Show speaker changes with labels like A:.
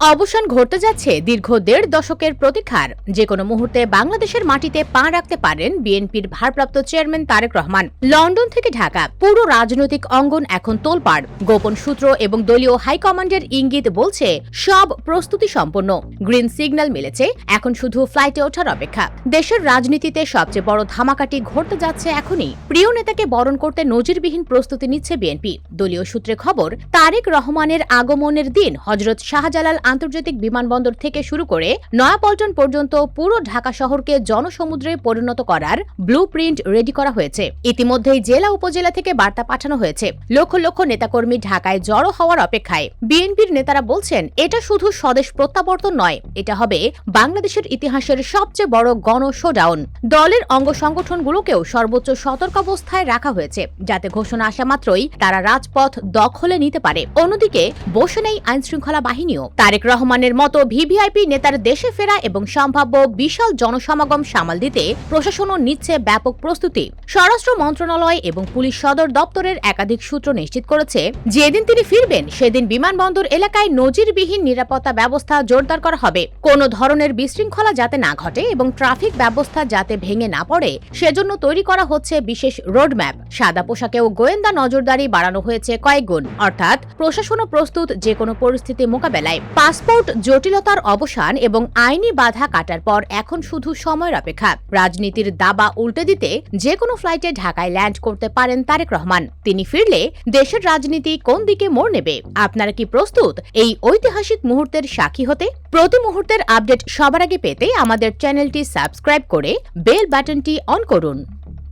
A: অবসান ঘটতে যাচ্ছে দীর্ঘ দেড় দশকের প্রতীক্ষার। যে কোনো মুহূর্তে বাংলাদেশের মাটিতে পা রাখতে পারেন বিএনপির ভারপ্রাপ্ত চেয়ারম্যান তারেক রহমান। লন্ডন থেকে ঢাকা, পুরো রাজনৈতিক অঙ্গন এখন তোলপাড়। গোপন সূত্র এবং দলীয় হাইকমান্ডের ইঙ্গিত বলছে, সব প্রস্তুতি সম্পন্ন। গ্রিন সিগন্যাল মিলেছে, এখন শুধু ফ্লাইটে ওঠার অপেক্ষা। দেশের রাজনীতিতে সবচেয়ে বড় ধামাকাটি ঘটতে যাচ্ছে এখনই। প্রিয় নেতাকে বরণ করতে নজিরবিহীন প্রস্তুতি নিচ্ছে বিএনপি। দলীয় সূত্রে খবর, তারেক রহমানের আগমনের দিন হজরত শাহজালাল আন্তর্জাতিক বিমানবন্দর থেকে শুরু করে নয়াপল্টন পর্যন্ত পুরো ঢাকা শহরকে জনসমুদ্রে পরিণত করার ব্লু প্রিন্ট রেডি করা হয়েছে। ইতিমধ্যেই জেলা উপজেলা থেকে বার্তা পাঠানো হয়েছে। লক্ষ লক্ষ নেতাকর্মী ঢাকায় জড়ো হওয়ার অপেক্ষায়। বিএনপির নেতারা বলছেন, এটা শুধু স্বদেশ প্রত্যাবর্তন নয়, এটা হবে বাংলাদেশের ইতিহাসের সবচেয়ে বড় গণ শোডাউন। দলের অঙ্গ সংগঠনগুলোকেও সর্বোচ্চ সতর্কাবস্থায় রাখা হয়েছে, যাতে ঘোষণা আসা মাত্রই তারা রাজপথ দখলে নিতে পারে। অন্যদিকে, বসে নেই আইনশৃঙ্খলা বাহিনীও। তারেক রহমানের মতো ভিভিআইপি নেতার দেশে ফেরা এবং সম্ভাব্য বিশাল জনসমাগম সামাল দিতে প্রশাসনও নিচ্ছে ব্যাপক প্রস্তুতি। স্বরাষ্ট্র মন্ত্রণালয় এবং পুলিশ সদর দপ্তরের একাধিক সূত্র নিশ্চিত করেছে, যেদিন তিনি ফিরবেন, সেদিন বিমানবন্দর এলাকায় নজিরবিহীন নিরাপত্তা ব্যবস্থা জোরদার করা হবে। কোনো ধরনের বিশৃঙ্খলা যাতে না ঘটে এবং ট্রাফিক ব্যবস্থা যাতে ভেঙে না পড়ে, সেজন্য তৈরি করা হচ্ছে বিশেষ রোডম্যাপ। সাদা পোশাকেও গোয়েন্দা নজরদারি বাড়ানো হয়েছে কয়েক গুণ অর্থাৎ প্রশাসনও প্রস্তুত যে কোনো পরিস্থিতি মোকাবেলায়। পাসপোর্ট জটিলতার অবসান এবং আইনি বাধা কাটার পর এখন শুধু সময়ের অপেক্ষা। রাজনীতির দাবা উল্টে দিতে যে কোনো ফ্লাইটে ঢাকায় ল্যান্ড করতে পারেন তারেক রহমান। তিনি ফিরলে দেশের রাজনীতি কোন দিকে মোড় নেবে? আপনারা কি প্রস্তুত এই ঐতিহাসিক মুহূর্তের সাক্ষী হতে? প্রতি মুহূর্তের আপডেট সবার আগে পেতে আমাদের চ্যানেলটি সাবস্ক্রাইব করে বেল বাটনটি অন করুন।